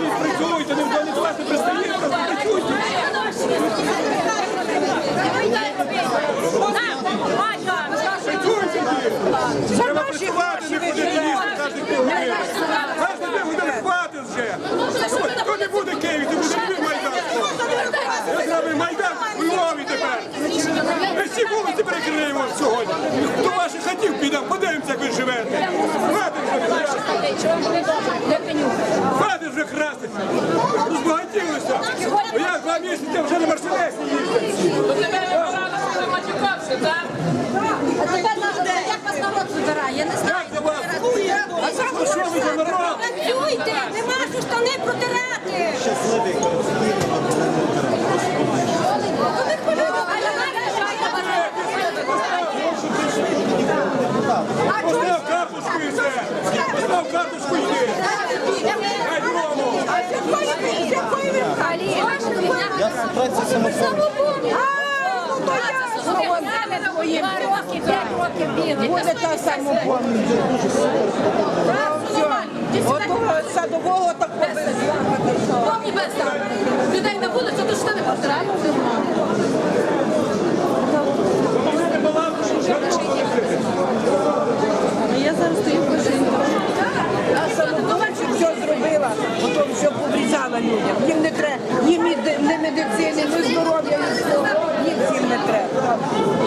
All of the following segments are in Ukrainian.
Вдома до вас не пристає. Вже красти. Розбагатілися. Бо я два місяці вже на Мерседесі їздив. До тебе рада, що ти матюкався, так? А тепер народ, як вас народ збирає? Я не знаю. Як за вас? Ну що ви за народ? Працюйте, нема що штани протирати. Постав карточку Поставь карточку, і все. Постав карточку і йди. Дай дорогу. Буде та самопоміч. От садового такого Повні без. Людей на вулицю, то що не потрапили. Я зараз стою А самопоміч все зробила, потім все поврізала людям. Їм не треба, їм ні де- ні медицини, ні здоров'я, ні всього. Їм всім не треба.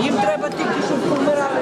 Їм треба тільки, щоб помирали.